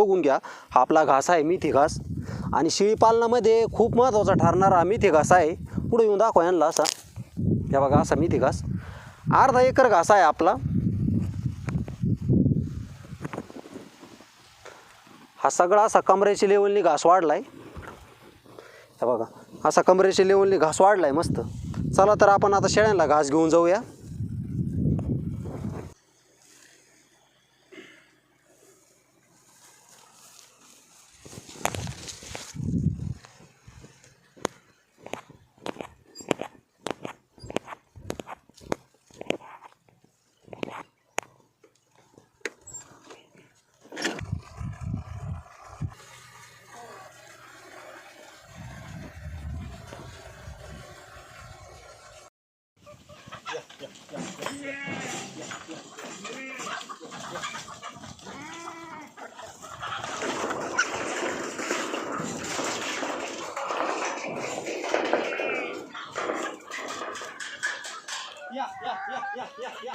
बघून घ्या. हा आपला घास आहे मिथी घास. आणि शेळीपालनामध्ये खूप महत्त्वाचा ठरणारा हा मिथी घास आहे. पुढे येऊन दाखवा यांना असा. या बघा असा मिथी घास. अर्धा एकर घास आहे आपला. हा सगळा असा कमरेच्या लेवलनी घास वाढलाय. हे बघा असा कमरेच्या लेवलनी घास वाढलाय मस्त. चला तर आपण आता शेळ्यांना घास घेऊन जाऊया या या या या या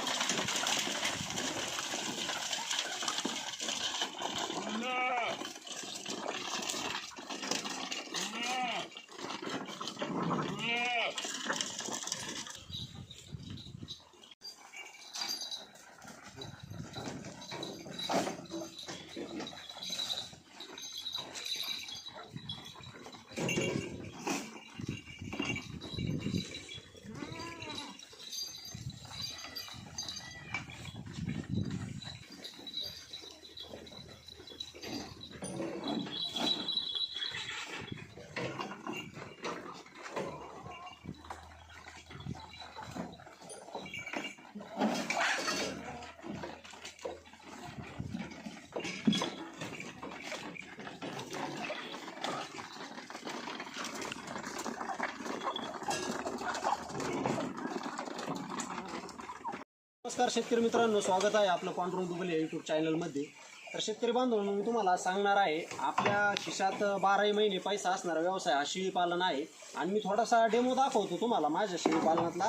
या नमस्कार शेतकरी मित्रांनो स्वागत आहे आपलं पांडुरंग दुबले या यूट्यूब चॅनलमध्ये तर शेतकरी बांधवांनो मी तुम्हाला सांगणार आहे आपल्या खिशात बाराही महिने पैसा असणारा व्यवसाय हा शेळीपालन आहे. आणि मी थोडासा डेमो दाखवतो तुम्हाला माझ्या शेळीपालनातला.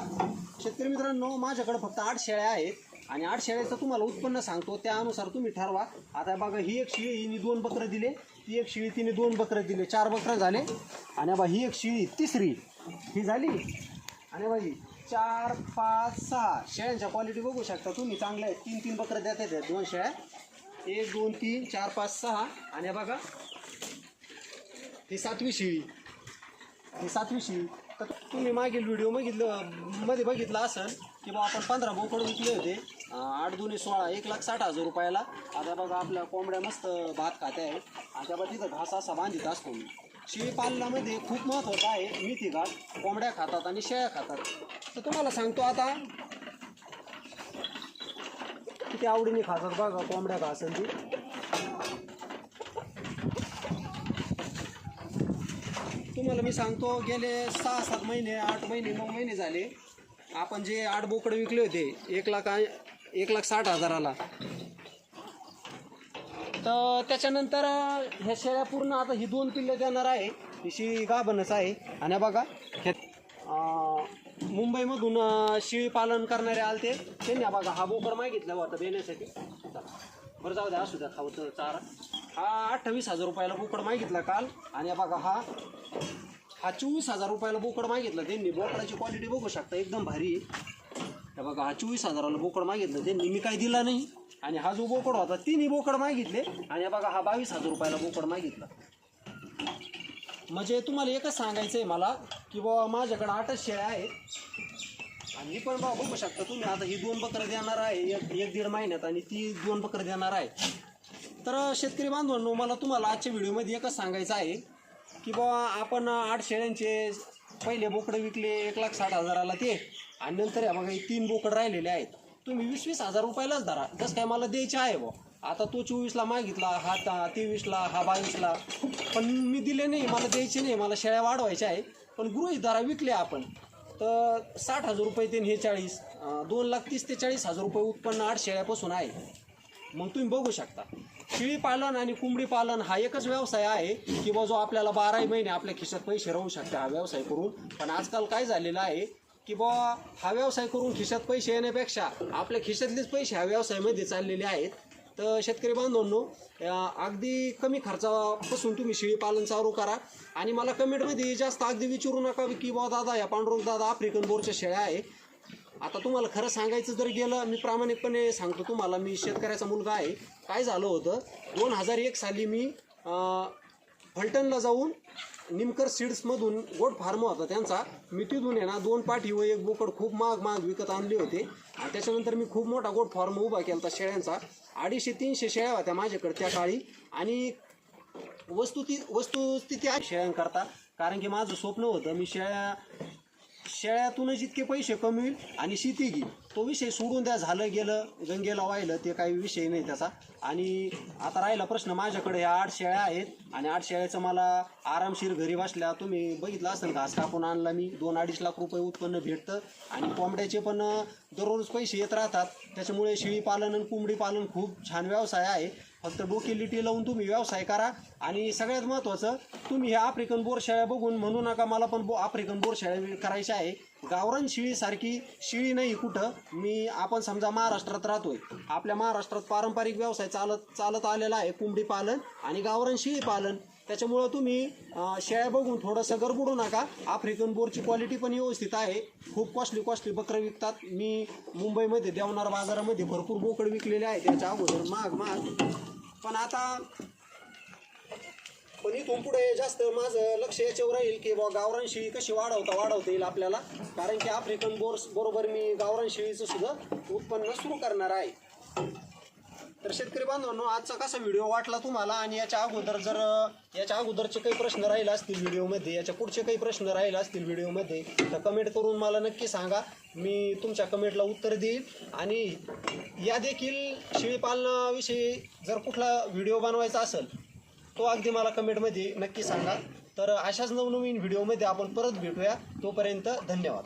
शेतकरी मित्रांनो माझ्याकडे फक्त आठ शेळ्या आहेत. आणि आठ शेळ्याचं तुम्हाला उत्पन्न सांगतो त्यानुसार तुम्ही ठरवा. आता बघा ही एक शिळी हिने दोन बकरं दिले. ती एक शिळी तिने दोन बकरं दिले. चार बकरं झाले. आणि बा ही एक शिळी तिसरी. ही झाली. आणि बाई चार पाच सहा. शेळ्यांच्या क्वालिटी बघू शकता तुम्ही. चांगल्या आहेत. तीन तीन पत्र देत आहेत दोन शेळ्या. एक दोन तीन चार पाच सहा. आणि बघा. ही सातवी शिळी. ही सातवी शिळी. तर तुम्ही मागील व्हिडिओ बघितलं मध्ये बघितलं असेल की बा आपण पंधरा बोकड विकले होते. आठ दोन्ही सोळा. एक लाख साठ हजार रुपयाला. आता बघा आपल्या कोंबड्या मस्त भात खात्या आहेत. आता बघा तिथं घास असा बांधित असतो. मी शेळी पालनामध्ये खूप महत्त्वाचं आहे मिथी घाट कोंबड्या खातात आणि शेळ्या खातात. तर तुम्हाला सांगतो आता किती आवडीने खातात बघा कोंबड्या घासन ती तुम्हाला मी सांगतो गेले सहा सात महिने आठ महिने नऊ महिने झाले आपण जे आठ बोकडे विकले होते एक लाख एक लाख साठ हजाराला तर त्याच्यानंतर ह्या शेळ्या पूर्ण आता ही दोन किल्ले देणार आहे. ही शेळी गाभणच आहे. आणि बघा हे मुंबईमधून शेळी पालन करणारे आलते. त्यांनी बघा हा बोकड मागितला होता देण्यासाठी. बरं जाऊ द्या असू द्या खाऊ तर चारा. हा अठ्ठावीस हजार रुपयाला बोकड मागितला काल. आणि बघा हा हा चोवीस हजार रुपयाला बोकड मागितलं. त्यांनी बोकडाची क्वालिटी बघू शकता एकदम भारी आहे. बघा हा चोवीस हजाराला बोकड मागितलं त्यांनी मी काही दिला नाही. आणि हा जो बोकड होता तिन्ही बोकड मागितले. आणि बघा हा बावीस हजार रुपयाला बोकड मागितला. म्हणजे तुम्हाला एकच सांगायचं आहे मला की बाबा माझ्याकडे आठच शेळ्या आहेत. आणि पण बाबा बघू शकता तुम्ही आता ही दोन बकरं देणार आहे एक एक दीड महिन्यात आणि ती दोन बकरं देणार आहे. तर शेतकरी बांधवांनो मला तुम्हाला आजच्या व्हिडिओमध्ये एकच सांगायचं आहे की बाबा आपण आठ शेळ्यांचे पहिले बोकडं विकले एक लाख साठ हजाराला ते. आणि नंतर या बघा हे तीन बोकड राहिलेले आहेत. तुम्ही वीस वीस हजार रुपयालाच धरा. जसं काय मला द्यायचे आहे बा आता तो चोवीसला मागितला हा तेवीसला हा बावीसला. पण मी दिले नाही मला द्यायचे नाही मला शेळ्या वाढवायच्या आहे पण गृहित दरा विकले आपण. तर साठ हजार रुपये ते हे चाळीस दोन लाख तीस ते चाळीस हजार रुपये उत्पन्न आठ शेळ्यापासून आहे. मग तुम्ही बघू शकता. शेळी पालन आणि कोंबडी पालन हा एकच व्यवसाय आहे की बा जो आपल्याला बाराही महिने आपल्या खिशात पैसे राहू शकते हा व्यवसाय करून. पण आजकाल काय झालेलं आहे की बा हा व्यवसाय करून खिशात पैसे येण्यापेक्षा आपल्या खिशातलेच पैसे ह्या व्यवसायामध्ये चाललेले आहेत. तर शेतकरी बांधवांनो अगदी कमी खर्चापासून तुम्ही शेळीपालन चालू करा. आणि मला कमेंटमध्ये जास्त अगदी विचारू नका की बा दादा या पांडुरंग दादा आफ्रिकन बोरच्या शेळ्या आहे. आता तुम्हाला खरं सांगायचं जर गेलं मी प्रामाणिकपणे सांगतो तुम्हाला मी शेतकऱ्याचा मुलगा आहे. काय झालं होतं? दोन हजार एक साली मी फलटनला फलटणला जाऊन निमकर सीड्समधून गोट फार्म होता त्यांचा. मी तिथून आहे ना दोन पाठी व एक बोकड खूप महाग महाग विकत आणले होते. आणि त्याच्यानंतर मी खूप मोठा गोट फार्म उभा केला होता शेळ्यांचा. अडीचशे तीनशे शेळ्या होत्या माझ्याकडे त्या काळी. आणि वस्तुती वस्तुस्थिती आहे. शेळ्यांकरता. कारण की माझं स्वप्न होतं मी शेळ्या शेळ्यातूनच इतके पैसे कमवील आणि शेती घेईल तो विषय सोडून द्या झालं गेलं गंगेला वाहिलं ते काही विषय नाही त्याचा. आणि आता राहिला प्रश्न माझ्याकडे ह्या आठ शेळ्या आहेत आणि आठ शेळ्याचं मला आरामशीर घरी बसल्या तुम्ही बघितलं असेल घास कापून आणला मी दोन अडीच लाख रुपये उत्पन्न भेटतं आणि कोंबड्याचे पण दररोज पैसे येत राहतात. त्याच्यामुळे शेळी पालन आणि कोंबडी पालन खूप छान व्यवसाय आहे. फक्त डोकेलिटी लावून तुम्ही व्यवसाय करा. आणि सगळ्यात महत्त्वाचं तुम्ही ह्या आफ्रिकन बोरशाळ्या बघून म्हणू नका मला पण बो आफ्रिकन बोरशाळ्या करायच्या आहे. गावरान शेळीसारखी शेळी नाही कुठं. मी आपण समजा महाराष्ट्रात राहतोय. आपल्या महाराष्ट्रात पारंपरिक व्यवसाय चालत चालत आलेला आहे कोंबडी पालन आणि गावरान शेळी पालन. त्याच्यामुळं तुम्ही शेळ्या बघून थोडंसं गरबडू नका. आफ्रिकन बोरची क्वालिटी पण व्यवस्थित आहे. खूप कॉस्टली कॉस्टली बकरं विकतात. मी मुंबईमध्ये देवनार बाजारामध्ये भरपूर बोकड विकलेले आहे त्याच्या अगोदर महाग महाग पण आता पण इथून पुढे जास्त माझं लक्ष याच्यावर राहील की बा गावरान शेळी कशी वाढवता वाढवता येईल आपल्याला. कारण की आफ्रिकन बोर्स बरोबर मी गावरान शेळीचं सुद्धा उत्पन्न सुरू करणार आहे. तर शेतकरी बांधवांनो आजचा कसा व्हिडिओ वाटला तुम्हाला? आणि याच्या अगोदर जर याच्या अगोदरचे काही प्रश्न राहिले असतील व्हिडिओमध्ये याच्या पुढचे काही प्रश्न राहिले असतील व्हिडिओमध्ये तर कमेंट करून मला नक्की सांगा. मी तुमच्या कमेंटला उत्तर देईल. आणि या देखील शेळीपालनाविषयी जर कुठला व्हिडिओ बनवायचा असेल तो अगदी मला कमेंटमध्ये नक्की सांगा. तर अशाच नवनवीन व्हिडिओमध्ये आपण परत भेटूया. तोपर्यंत धन्यवाद.